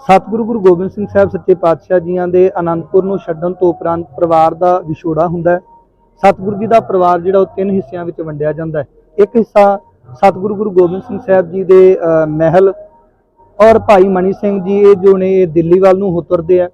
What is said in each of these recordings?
ਸਤਿਗੁਰੂ ਗੁਰੂ ਗੋਬਿੰਦ ਸਿੰਘ ਸਾਹਿਬ ਸੱਚੇ ਪਾਤਸ਼ਾਹ ਜੀਆਂ ਦੇ ਅਨੰਦਪੁਰ ਨੂੰ ਛੱਡਣ ਤੋਂ ਉਪਰੰਤ ਪਰਿਵਾਰ ਦਾ ਵਿਛੋੜਾ ਹੁੰਦਾ ਹੈ। ਸਤਿਗੁਰੂ ਜੀ ਦਾ ਪਰਿਵਾਰ ਜਿਹੜਾ ਉਹ ਤਿੰਨ ਹਿੱਸਿਆਂ ਵਿੱਚ ਵੰਡਿਆ ਜਾਂਦਾ ਹੈ। ਇੱਕ ਹਿੱਸਾ ਸਤਿਗੁਰੂ ਗੁਰੂ ਗੋਬਿੰਦ ਸਿੰਘ ਸਾਹਿਬ ਜੀ ਦੇ ਅ, ਮਹਿਲ ਔਰ ਭਾਈ ਮਣੀ ਸਿੰਘ ਜੀ ਇਹ ਜੋ ਨੇ ਦਿੱਲੀ ਵੱਲ ਨੂੰ ਹੋ ਤੁਰਦੇ ਆ।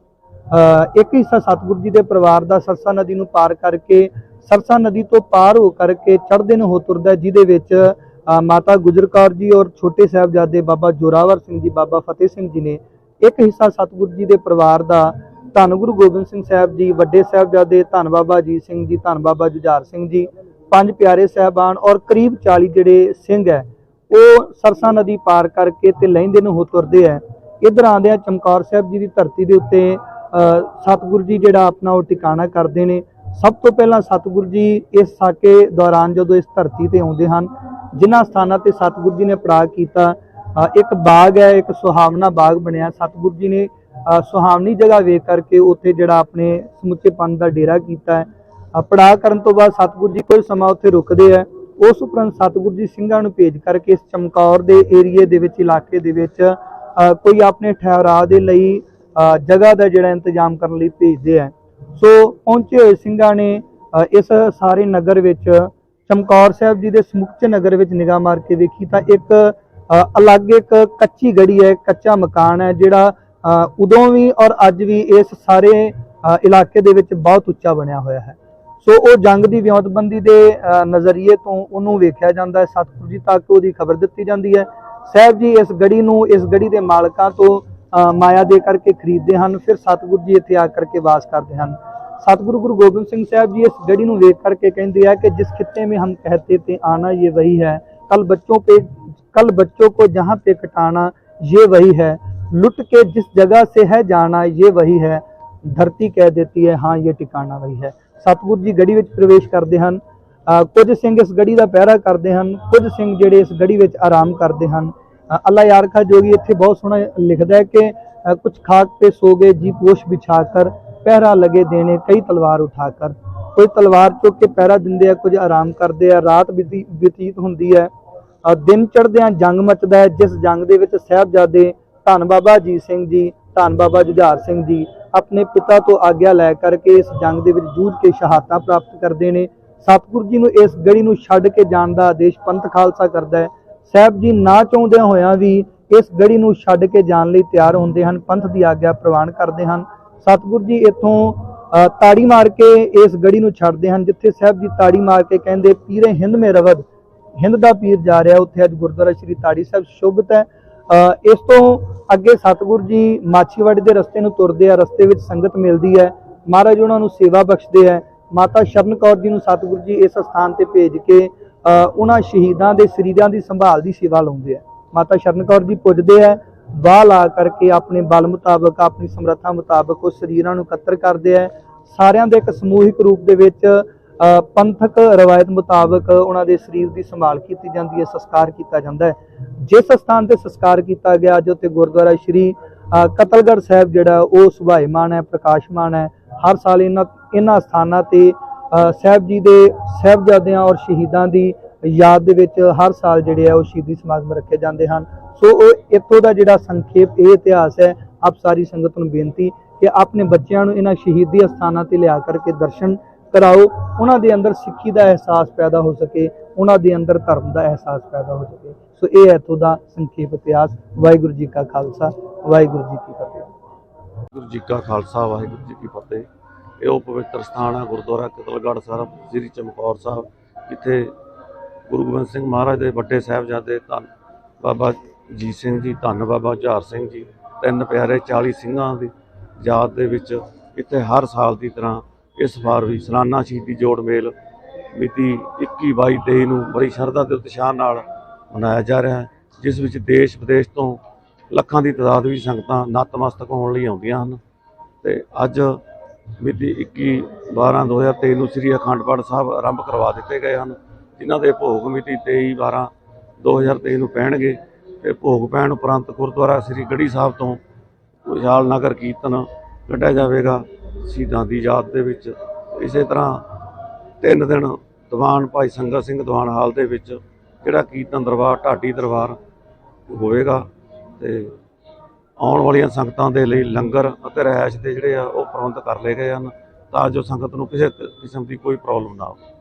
ਇੱਕ ਹਿੱਸਾ ਸਤਿਗੁਰੂ ਜੀ ਦੇ ਪਰਿਵਾਰ ਦਾ ਸਰਸਾ ਨਦੀ ਨੂੰ ਪਾਰ ਕਰਕੇ ਸਰਸਾ ਨਦੀ ਤੋਂ ਪਾਰ ਹੋ ਕਰਕੇ ਚੜ੍ਹਦੇ ਨੂੰ ਹੋ ਤੁਰਦਾ ਜਿਹਦੇ ਵਿੱਚ ਮਾਤਾ ਗੁਜਰ ਕੌਰ ਜੀ ਔਰ ਛੋਟੇ ਸਾਹਿਬਜ਼ਾਦੇ ਬਾਬਾ ਜੋਰਾਵਰ ਸਿੰਘ ਜੀ, ਬਾਬਾ ਫਤਿਹ ਸਿੰਘ ਜੀ ਨੇ ਇੱਕ ਹਿੱਸਾ ਸਤਿਗੁਰੂ ਜੀ ਦੇ ਪਰਿਵਾਰ ਦਾ ਧੰਨ ਗੁਰੂ ਗੋਬਿੰਦ ਸਿੰਘ ਸਾਹਿਬ ਜੀ, ਵੱਡੇ ਸਾਹਿਬਜ਼ਾਦੇ ਧੰਨ ਬਾਬਾ ਅਜੀਤ ਸਿੰਘ ਜੀ, ਧੰਨ ਬਾਬਾ ਜੁਝਾਰ ਸਿੰਘ ਜੀ, ਪੰਜ ਪਿਆਰੇ ਸਾਹਿਬਾਨ ਔਰ ਕਰੀਬ 40 ਜਿਹੜੇ ਸਿੰਘ ਹੈ, ਉਹ ਸਰਸਾ ਨਦੀ ਪਾਰ ਕਰਕੇ ਤੇ ਲਹਿੰਦੇ ਨੂੰ ਹੋ ਤੁਰਦੇ ਹੈ। ਇਧਰ ਆਉਂਦੇ ਆ ਚਮਕੌਰ ਸਾਹਿਬ ਜੀ ਦੀ ਧਰਤੀ ਦੇ ਉੱਤੇ ਸਤਿਗੁਰੂ ਜੀ ਜਿਹੜਾ ਆਪਣਾ ਉਹ ਟਿਕਾਣਾ ਕਰਦੇ ਨੇ। ਸਭ ਤੋਂ ਪਹਿਲਾਂ ਸਤਿਗੁਰੂ ਜੀ ਇਸ ਸਾਕੇ ਦੌਰਾਨ ਜਦੋਂ ਇਸ ਧਰਤੀ ਤੇ ਆਉਂਦੇ ਹਨ ਜਿਨ੍ਹਾਂ ਸਥਾਨਾਂ ਤੇ ਸਤਿਗੁਰੂ ਜੀ ਨੇ ਪੜਾਅ ਕੀਤਾ ਇੱਕ ਬਾਗ ਹੈ ਇੱਕ ਸੁਹਾਵਣਾ ਬਾਗ ਬਣਿਆ। ਸਤਿਗੁਰੂ ਜੀ ਨੇ ਅ, ਸੁਹਾਵਣੀ ਜਗ੍ਹਾ ਵੇਖ ਕਰਕੇ ਉੱਥੇ ਜਿਹੜਾ ਆਪਣੇ ਸਮੁੱਚੇ ਪੰਥ ਦਾ ਡੇਰਾ ਕੀਤਾ ਹੈ। ਪੜਾਅ ਕਰਨ ਤੋਂ ਬਾਅਦ ਸਤਿਗੁਰੂ ਜੀ ਕੁਝ ਸਮਾਂ ਉੱਥੇ ਰੁਕਦੇ ਆ ਉਸ ਉਪਰੰਤ ਸਤਿਗੁਰੂ ਜੀ ਸਿੰਘਾਂ ਨੂੰ ਭੇਜ ਕਰਕੇ ਇਸ ਚਮਕੌਰ ਦੇ ਏਰੀਏ ਦੇ ਵਿੱਚ ਇਲਾਕੇ ਦੇ ਵਿੱਚ ਕੋਈ ਆਪਣੇ ਠਹਿਰਾਅ ਦੇ ਲਈ ਜਗ੍ਹਾ ਦਾ ਜਿਹੜਾ ਇੰਤਜ਼ਾਮ ਕਰਨ ਲਈ ਭੇਜਦੇ ਆ। ਸੋ ਪਹੁੰਚੇ ਹੋਏ ਸਿੰਘਾਂ ਨੇ ਇਸ ਸਾਰੇ ਨਗਰ ਵਿੱਚ, ਚਮਕੌਰ ਸਾਹਿਬ ਜੀ ਦੇ ਸਮੁੱਚੇ ਨਗਰ ਵਿੱਚ ਨਿਗਾਹ ਮਾਰ ਕੇ ਵੇਖੀ ਤਾਂ ਇੱਕ ਅਲੱਗ ਇੱਕ ਕੱਚੀ ਗੜੀ ਹੈ, ਕੱਚਾ ਮਕਾਨ ਹੈ, ਜਿਹੜਾ ਉਦੋਂ ਵੀ ਔਰ ਅੱਜ ਵੀ ਇਸ ਸਾਰੇ ਇਲਾਕੇ ਦੇ ਵਿੱਚ ਬਹੁਤ ਉੱਚਾ ਬਣਿਆ ਹੋਇਆ ਹੈ। ਸੋ ਉਹ ਜੰਗ ਦੀ ਵਿਉਂਤਬੰਦੀ ਦੇ ਨਜ਼ਰੀਏ ਤੋਂ ਉਹਨੂੰ ਵੇਖਿਆ ਜਾਂਦਾ ਹੈ। ਸਤਿਗੁਰੂ ਜੀ ਤੱਕ ਉਹਦੀ ਖਬਰ ਦਿੱਤੀ ਜਾਂਦੀ ਹੈ। ਸਾਹਿਬ ਜੀ ਇਸ ਗੜੀ ਨੂੰ, ਇਸ ਗੜੀ ਦੇ ਮਾਲਕਾਂ ਤੋਂ ਮਾਇਆ ਦੇ ਕਰਕੇ ਖਰੀਦਦੇ ਹਨ, ਫਿਰ ਸਤਿਗੁਰੂ ਜੀ ਇੱਥੇ ਆ ਕਰਕੇ ਵਾਸ ਕਰਦੇ ਹਨ। ਸਤਿਗੁਰੂ ਗੁਰੂ ਗੋਬਿੰਦ ਸਿੰਘ ਸਾਹਿਬ ਜੀ ਇਸ ਗੜੀ ਨੂੰ ਵੇਖ ਕਰਕੇ ਕਹਿੰਦੇ ਆ ਕਿ ਜਿਸ ਖਿੱਤੇ ਮੇ ਹਮ ਕਹਤੇ ਤੇ ਆਣਾ, ਇਹ ਵਹੀ ਹੈ। ਕੱਲ ਬੱਚੋਂ ਪੇ ਕੱਲ ਬੱਚੋਂ ਕੋ ਜਹਾਂ 'ਤੇ ਕਟਾਣਾ, ਇਹ ਵਹੀ ਹੈ। ਲੁੱਟ ਕੇ ਜਿਸ ਜਗ੍ਹਾ ਸੇ ਹੈ ਜਾਣਾ, ਇਹ ਵਹੀ ਹੈ। ਧਰਤੀ ਕਹਿ ਦਿੰਦੀ ਹੈ, ਹਾਂ, ਇਹ ਟਿਕਾਣਾ ਵਹੀ ਹੈ। ਸਤਿਗੁਰੂ ਜੀ ਗੜੀ ਵਿੱਚ ਪ੍ਰਵੇਸ਼ ਕਰਦੇ ਹਨ। ਕੁਝ ਸਿੰਘ ਇਸ ਗੜੀ ਦਾ ਪਹਿਰਾ ਕਰਦੇ ਹਨ। ਕੁਝ ਸਿੰਘ ਜਿਹੜੇ ਇਸ ਗੜੀ ਵਿੱਚ ਆਰਾਮ ਕਰਦੇ ਹਨ। ਅੱਲਾ ਯਾਰ ਖਾਂ ਜੋਗੀ ਇੱਥੇ ਬਹੁਤ ਸੋਹਣਾ ਲਿਖਦਾ ਹੈ ਕਿ ਕੁਛ ਖਾਕ ਤੇ ਸੋ ਗਏ, ਜੀ ਪੋਸ਼ ਵਿਛਾ ਕਰ, ਪਹਿਰਾ ਲਗੇ ਦੇਣੇ, ਕਈ ਤਲਵਾਰ ਉਠਾ ਕਰ। ਕੋਈ ਤਲਵਾਰ ਚੁੱਕ ਕੇ ਪਹਿਰਾ ਦਿੰਦੇ ਆ, ਕੁਝ ਆਰਾਮ ਕਰਦੇ ਆ, ਰਾਤ ਬਤੀਤ ਹੁੰਦੀ ਹੈ। ਦਿਨ ਚੜਦਿਆਂ ਜੰਗ ਮਚਦਾ ਹੈ, ਜਿਸ ਜੰਗ ਦੇ ਵਿੱਚ ਸਹਿਬਜ਼ਾਦੇ ਧੰਨ ਬਾਬਾ ਅਜੀਤ ਸਿੰਘ ਜੀ, ਧੰਨ ਬਾਬਾ ਜੁਝਾਰ ਸਿੰਘ ਜੀ, ਆਪਣੇ ਪਿਤਾ ਤੋਂ ਆਗਿਆ ਲੈ ਕਰਕੇ ਇਸ ਜੰਗ ਦੇ ਵਿੱਚ ਜੂਝ ਕੇ ਸ਼ਹਾਦਤਾਂ ਪ੍ਰਾਪਤ ਕਰਦੇ ਨੇ। ਸਤਿਗੁਰੂ ਜੀ ਨੂੰ ਇਸ ਗੜੀ ਨੂੰ ਛੱਡ ਕੇ ਜਾਣ ਦਾ ਆਦੇਸ਼ ਪੰਥ ਖਾਲਸਾ ਕਰਦਾ ਹੈ। ਸਾਹਿਬ ਜੀ, ਨਾ ਚਾਹੁੰਦਿਆਂ ਹੋਇਆਂ ਵੀ ਇਸ ਗੜੀ ਨੂੰ ਛੱਡ ਕੇ ਜਾਣ ਲਈ ਤਿਆਰ ਹੁੰਦੇ ਹਨ, ਪੰਥ ਦੀ ਆਗਿਆ ਪ੍ਰਵਾਨ ਕਰਦੇ ਹਨ। ਸਤਿਗੁਰੂ ਜੀ, ਇੱਥੋਂ ਤਾੜੀ ਮਾਰ ਕੇ ਇਸ ਗੜੀ ਨੂੰ ਛੱਡਦੇ ਹਨ, ਜਿੱਥੇ ਸਾਹਿਬ ਜੀ ਤਾੜੀ ਮਾਰ ਕੇ ਕਹਿੰਦੇ, ਪੀਰੇ ਹਿੰਦ ਮੇ ਰਵਦ ਹਿੰਦ ਦਾ ਪੀਰ ਜਾ ਰਿਹਾ, ਉੱਥੇ ਅੱਜ ਗੁਰਦੁਆਰਾ ਸ਼੍ਰੀ ਤਾੜੀ ਸਾਹਿਬ ਸ਼ੁਭਤ ਹੈ। ਇਸ ਤੋਂ ਅੱਗੇ ਸਤਿਗੁਰੂ ਜੀ ਮਾਛੀਵਾੜੀ ਦੇ ਰਸਤੇ ਨੂੰ ਤੁਰਦੇ ਆ, ਰਸਤੇ ਵਿੱਚ ਸੰਗਤ ਮਿਲਦੀ ਹੈ। ਮਹਾਰਾਜ ਉਹਨਾਂ ਨੂੰ ਸੇਵਾ ਬਖਸ਼ਦੇ ਹੈ। ਮਾਤਾ ਸ਼ਰਨ ਕੌਰ ਜੀ ਨੂੰ ਸਤਿਗੁਰੂ ਜੀ ਇਸ ਸਥਾਨ ਤੇ ਭੇਜ ਕੇ ਉਹਨਾਂ ਸ਼ਹੀਦਾਂ ਦੇ ਸਰੀਰਾਂ ਦੀ ਸੰਭਾਲ ਦੀ ਸੇਵਾ ਲਾਉਂਦੇ ਆ। ਮਾਤਾ ਸ਼ਰਨ ਕੌਰ ਜੀ ਪੁੱਜਦੇ ਆ ਬਾਹ ਲਾ ਕਰਕੇ ਆਪਣੇ ਬਲ ਮੁਤਾਬਕ ਆਪਣੀ ਸਮਰੱਥਾ ਮੁਤਾਬਕ ਉਹ ਸਰੀਰਾਂ ਨੂੰ ਇਕੱਤਰ ਕਰਦੇ ਆ। ਸਾਰਿਆਂ ਦੇ ਇੱਕ ਸਮੂਹਿਕ ਰੂਪ ਦੇ ਵਿੱਚ ਪੰਥਕ ਰਵਾਇਤ ਮੁਤਾਬਕ ਉਹਨਾਂ ਦੇ ਸਰੀਰ ਦੀ ਸੰਭਾਲ ਕੀਤੀ ਜਾਂਦੀ ਹੈ ਸੰਸਕਾਰ ਕੀਤਾ ਜਾਂਦਾ ਹੈ। ਜਿਸ ਸਥਾਨ ਤੇ ਸੰਸਕਾਰ ਕੀਤਾ ਗਿਆ ਅੱਜ ਤੇ ਗੁਰਦੁਆਰਾ ਸ਼੍ਰੀ ਅ, ਕਤਲਗੜ੍ਹ ਸਾਹਿਬ ਜਿਹੜਾ ਉਹ ਸੁਭਾਈਮਾਨ ਹੈ ਪ੍ਰਕਾਸ਼ਮਾਨ ਹੈ। ਹਰ ਸਾਲ ਇਹਨਾਂ ਇਹਨਾਂ ਸਥਾਨਾਂ ਤੇ ਸਾਹਿਬ ਜੀ ਦੇ ਸਾਹਿਬਜ਼ਾਦਿਆਂ ਔਰ ਸ਼ਹੀਦਾਂ ਦੀ ਯਾਦ ਦੇ ਵਿੱਚ ਹਰ ਸਾਲ ਜਿਹੜੇ ਆ ਉਹ ਸ਼ਹੀਦੀ ਸਮਾਗਮ ਰੱਖੇ ਜਾਂਦੇ ਹਨ। ਸੋ ਉਹ ਇੱਥੋਂ ਦਾ ਜਿਹੜਾ ਸੰਖੇਪ, ਇਹ ਇਤਿਹਾਸ ਹੈ, ਆਪ ਸਾਰੀ ਸੰਗਤ ਨੂੰ ਬੇਨਤੀ ਕਿ ਆਪਣੇ ਬੱਚਿਆਂ ਨੂੰ ਇਹਨਾਂ ਸ਼ਹੀਦੀ ਅਸਥਾਨਾਂ ਤੇ ਲਿਆ ਕਰਕੇ ਦਰਸ਼ਨ ਕਰਾਓ। ਉਹਨਾਂ ਦੇ ਅੰਦਰ ਸਿੱਖੀ ਦਾ ਅਹਿਸਾਸ ਪੈਦਾ ਹੋ ਸਕੇ, ਉਹਨਾਂ ਦੇ ਅੰਦਰ ਧਰਮ ਦਾ ਅਹਿਸਾਸ ਪੈਦਾ ਹੋ ਸਕੇ। ਸੋ ਇਹ ਹੈ ਇੱਥੋਂ ਦਾ ਸੰਖੇਪ ਇਤਿਹਾਸ। ਵਾਹਿਗੁਰੂ ਜੀ ਕਾ ਖਾਲਸਾ, ਵਾਹਿਗੁਰੂ ਜੀ ਕੀ ਫਤਿਹ। ਗੁਰੂ ਜੀ ਕਾ ਖਾਲਸਾ, ਵਾਹਿਗੁਰੂ ਜੀ ਕੀ ਫਤਿਹ। ਇਹ ਉਹ ਪਵਿੱਤਰ ਸਥਾਨ ਹੈ ਗੁਰਦੁਆਰਾ ਕਤਲਗੜ੍ਹ ਸਾਹਿਬ, ਸ੍ਰੀ ਚਮਕੌਰ ਸਾਹਿਬ, ਜਿੱਥੇ ਗੁਰੂ ਗੋਬਿੰਦ ਸਿੰਘ ਮਹਾਰਾਜ ਦੇ ਵੱਡੇ ਸਾਹਿਬਜ਼ਾਦੇ ਧੰਨ ਬਾਬਾ ਜੀਤ ਸਿੰਘ ਜੀ, ਧੰਨ ਬਾਬਾ ਝਾਰ ਸਿੰਘ ਜੀ, ਤਿੰਨ ਪਿਆਰੇ 40 ਸਿੰਘਾਂ ਦੀ ਯਾਦ ਦੇ ਵਿੱਚ ਇੱਥੇ ਹਰ ਸਾਲ ਦੀ ਤਰ੍ਹਾਂ ਇਸ ਵਾਰ ਵੀ ਸਲਾਨਾ ਸ਼ਹੀਦੀ ਜੋੜ ਮੇਲ ਮਿਤੀ 21 22 23 ਨੂੰ ਬੜੀ ਸ਼ਰਧਾ ਤੇ ਉਤਸ਼ਾਹ ਨਾਲ ਮਨਾਇਆ ਜਾ ਰਿਹਾ ਹੈ, ਜਿਸ ਵਿੱਚ ਦੇਸ਼ ਵਿਦੇਸ਼ ਤੋਂ ਲੱਖਾਂ ਦੀ ਤਾਦਾਦ ਵਿੱਚ ਸੰਗਤਾਂ ਨਤਮਸਤਕ ਹੋਣ ਲਈ ਆਉਂਦੀਆਂ ਹਨ। ਤੇ ਅੱਜ ਮਿਤੀ 21 12 2023 ਨੂੰ ਸ੍ਰੀ ਅਖੰਡ ਪਾਠ ਸਾਹਿਬ ਆਰੰਭ ਕਰਵਾ ਦਿੱਤੇ ਗਏ ਹਨ, ਜਿਨ੍ਹਾਂ ਦੇ ਭੋਗ ਮਿਤੀ 23 12 2023 ਨੂੰ ਪੈਣਗੇ ਤੇ ਭੋਗ ਪੈਣ ਉਪਰੰਤ ਗੁਰਦੁਆਰਾ ਸ੍ਰੀ ਗੜੀ ਸਾਹਿਬ ਤੋਂ ਵਿਸ਼ਾਲ ਨਗਰ ਕੀਰਤਨ ਕੱਢਿਆ ਜਾਵੇਗਾ ਸ਼ਹੀਦਾਂ ਦੀ ਯਾਦ ਦੇ ਵਿੱਚ। ਇਸੇ ਤਰ੍ਹਾਂ ਤਿੰਨ ਦਿਨ ਦੀਵਾਨ ਭਾਈ ਸੰਗਤ ਸਿੰਘ ਦੀਵਾਨ ਹਾਲ ਦੇ ਵਿੱਚ ਜਿਹੜਾ ਕੀਰਤਨ ਦਰਬਾਰ, ਢਾਡੀ ਦਰਬਾਰ ਹੋਵੇਗਾ ਤੇ ਆਉਣ ਵਾਲੀਆਂ ਸੰਗਤਾਂ ਦੇ ਲਈ ਲੰਗਰ ਅਤੇ ਰਹਿائش ਦੇ ਜਿਹੜੇ ਆ, ਉਹ ਪ੍ਰਬੰਧ ਕਰ ਲਏ ਗਏ ਹਨ ਤਾਂ ਜੋ ਸੰਗਤ ਨੂੰ ਕਿਸੇ ਕਿਸਮ ਦੀ ਕੋਈ ਪ੍ਰੋਬਲਮ ਨਾ ਆਵੇ